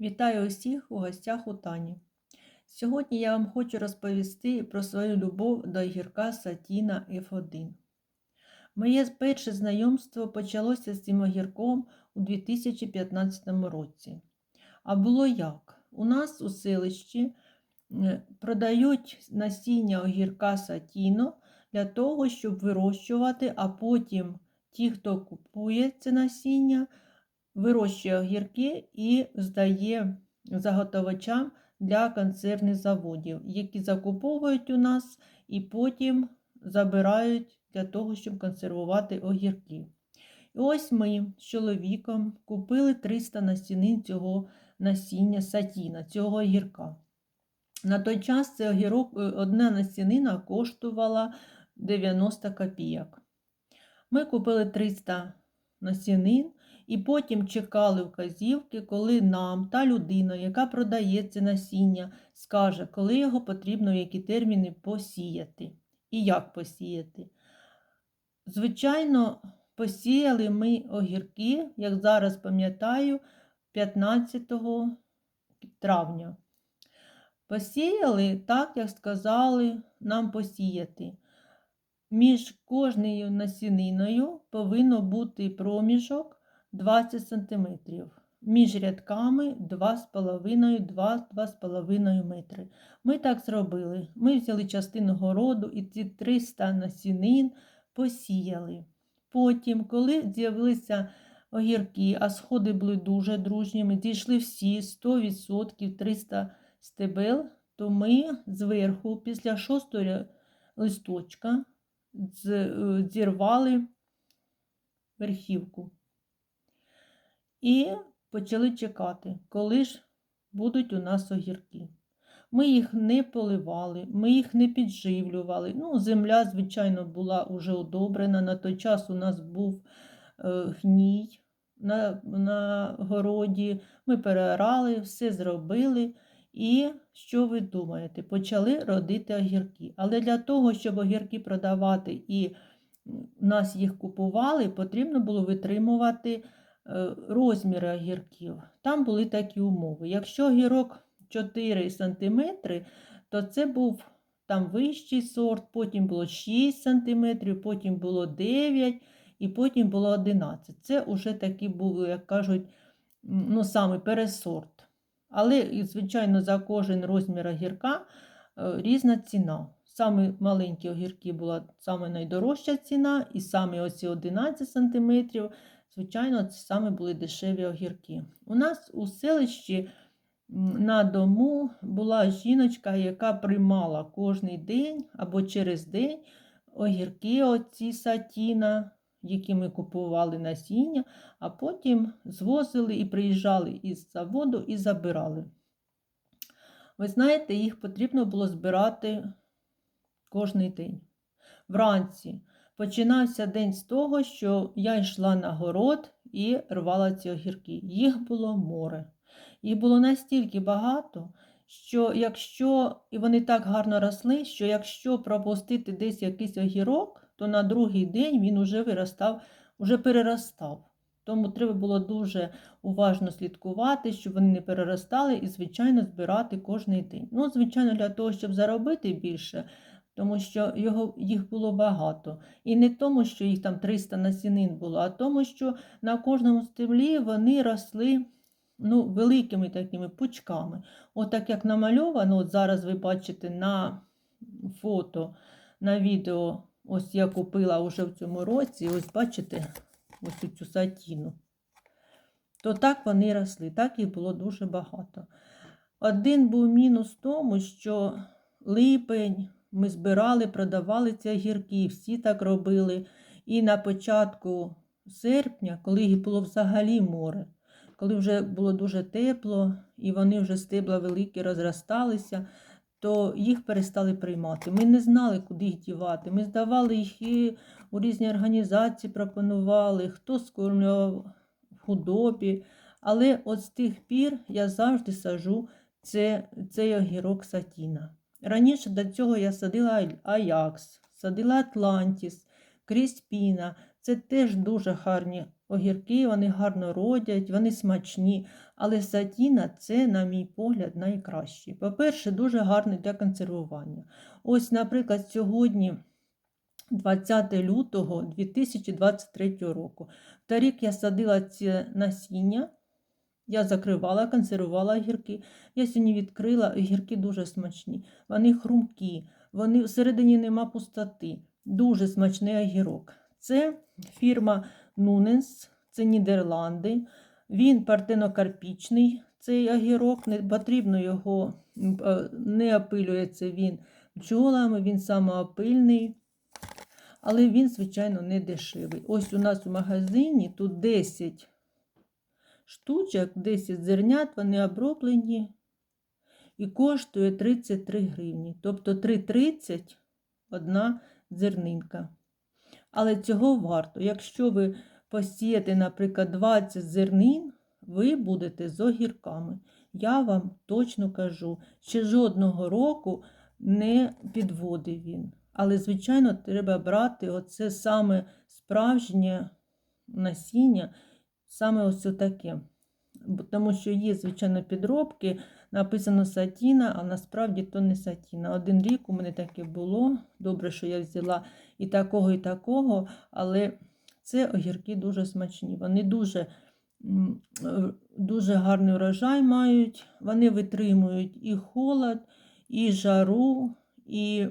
Вітаю усіх у гостях у Тані. Сьогодні я вам хочу розповісти про свою любов до огірка Сатіна F1. Моє перше знайомство почалося з цим огірком у 2015 році. А було як? У нас у селищі е, продають насіння огірка Сатіно для того, щоб вирощувати, а потім ті, хто купує це насіння, вирощує огірки і здає заготовачам для концерних заводів, які закуповують у нас і потім забирають для того, щоб консервувати огірки. І ось ми з чоловіком купили 300 насінин цього насіння сатіна, цього огірка. На той час цей огірок, е, одна насінина коштувала 90 копійок. Ми купили 300 насінин і потім чекали вказівки, коли нам та людина, яка продає це насіння, скаже, коли його потрібно які терміни посіяти і як посіяти. Звичайно, посіяли ми огірки, як зараз пам'ятаю, 15 травня. Посіяли так, як сказали нам посіяти. Між кожною насіниною повинно бути проміжок 20 см. Між рядками 2,5-2,5 метри. Ми так зробили. Ми взяли частину городу і ці 300 насінин посіяли. Потім, коли з'явилися огірки, а сходи були дуже дружніми, дійшли всі 100% 300 стебел, то ми зверху, після шостого листочка, е, зірвали верхівку. І почали чекати, коли ж будуть у нас огірки. Ми їх не поливали, ми їх не підживлювали. Ну, Земля, звичайно, була вже удобрена. На той час у нас був е, гній на, на городі. Ми переорали, все зробили. І що ви думаєте? Почали родити огірки. Але для того, щоб огірки продавати і нас їх купували, потрібно було витримувати розміри огірків. Там були такі умови. Якщо огірок 4 см, то це був там вищий сорт, потім було 6 см, потім було 9 і потім було 11 Це вже такі були, як кажуть, ну, саме пересорт. Але, звичайно, за кожен розмір огірка е, різна ціна. Саме маленькі огірки була саме найдорожча ціна, і саме оці 11 см, звичайно, це саме були дешеві огірки. У нас у селищі на дому була жіночка, яка приймала кожний день або через день огірки оці сатіна, які ми купували насіння, а потім звозили і приїжджали із заводу і забирали. Ви знаєте, їх потрібно було збирати кожний день. Вранці починався день з того, що я йшла на город і рвала ці огірки. Їх було море. Їх було настільки багато, що якщо і вони так гарно росли, що якщо пропустити десь якийсь огірок, то на другий день він уже виростав, вже переростав. Тому треба було дуже уважно слідкувати, щоб вони не переростали, і, звичайно, збирати кожний день. Ну, звичайно, для того, щоб заробити більше, тому що його, їх було багато. І не тому, що їх там 300 насінин було, а тому, що на кожному стеблі вони росли ну, великими такими пучками. Отак, як намальовано, от зараз ви бачите на фото, на відео, ось я купила вже в цьому році, ось бачите ось цю сатіну. То так вони росли, так їх було дуже багато. Один був мінус в тому, що липень ми збирали, продавали ці огірки, всі так робили. І на початку серпня, коли їх було взагалі море, коли вже було дуже тепло і вони вже стебла великі розросталися, то їх перестали приймати. Ми не знали, куди їх дівати. Ми здавали їх і у різні організації, пропонували, хто скормлював в худобі. Але от з тих пір я завжди сажу це, цей огірок сатіна. Раніше до цього я садила Аякс, садила Атлантіс, Кріспіна. Це теж дуже гарні огірки, вони гарно родять, вони смачні. Але сатіна це, на мій погляд, найкращий. По-перше, дуже гарний для консервування. Ось, наприклад, сьогодні. 20 лютого 2023 року. Торік я садила ці насіння, я закривала, консервувала огірки. Я сьогодні відкрила, огірки дуже смачні. Вони хрумкі, вони всередині нема пустоти. Дуже смачний огірок. Це фірма Нуненс, це Нідерланди. Він партенокарпічний, цей огірок, не потрібно його, е, не опилюється він бджолами, він самоопильний. Але він, звичайно, не дешевий. Ось у нас у магазині тут 10 штучок, 10 зернят, вони оброблені і коштує 33 гривні. Тобто 3,30 одна зернинка. Але цього варто. Якщо ви посієте, наприклад, 20 зернин, ви будете з огірками. Я вам точно кажу, ще жодного року не підводив він. Але, звичайно, треба брати оце саме справжнє насіння, саме ось таке. Тому що є, звичайно, підробки, написано сатіна, а насправді то не сатіна. Один рік у мене таке було. Добре, що я взяла і такого, і такого, але це огірки дуже смачні. Вони дуже, е, дуже гарний урожай мають, вони витримують і холод, і жару, і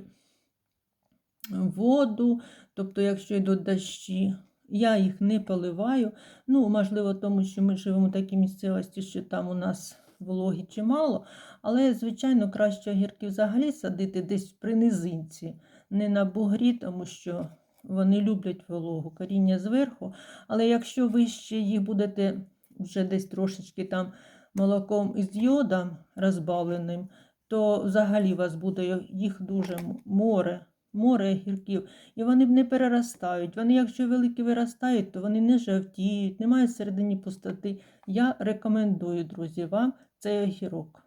воду, тобто, якщо йдуть дощі, я їх не поливаю. Ну, можливо, тому що ми живемо в такій місцевості, що там у нас вологі чимало, але, звичайно, краще огірки взагалі садити десь при низинці, не на бугрі, тому що вони люблять вологу, коріння зверху. Але якщо ви ще їх будете вже десь трошечки там молоком із йодом розбавленим, то взагалі у вас буде їх дуже море море гірків, і вони не переростають. Вони, якщо великі виростають, то вони не жовтіють, немає всередині пустоти. Я рекомендую, друзі, вам цей огірок.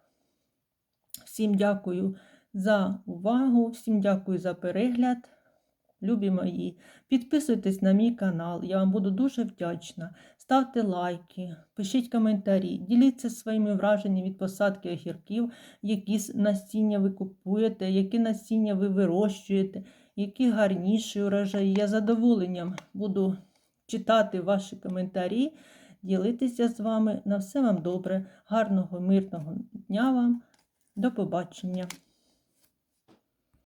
Всім дякую за увагу, всім дякую за перегляд. Любі мої, підписуйтесь на мій канал, я вам буду дуже вдячна. Ставте лайки, пишіть коментарі, діліться своїми враженнями від посадки огірків, які насіння ви купуєте, які насіння ви вирощуєте, які гарніші урожаї. Я задоволенням буду читати ваші коментарі, ділитися з вами. На все вам добре, гарного, мирного дня вам. До побачення.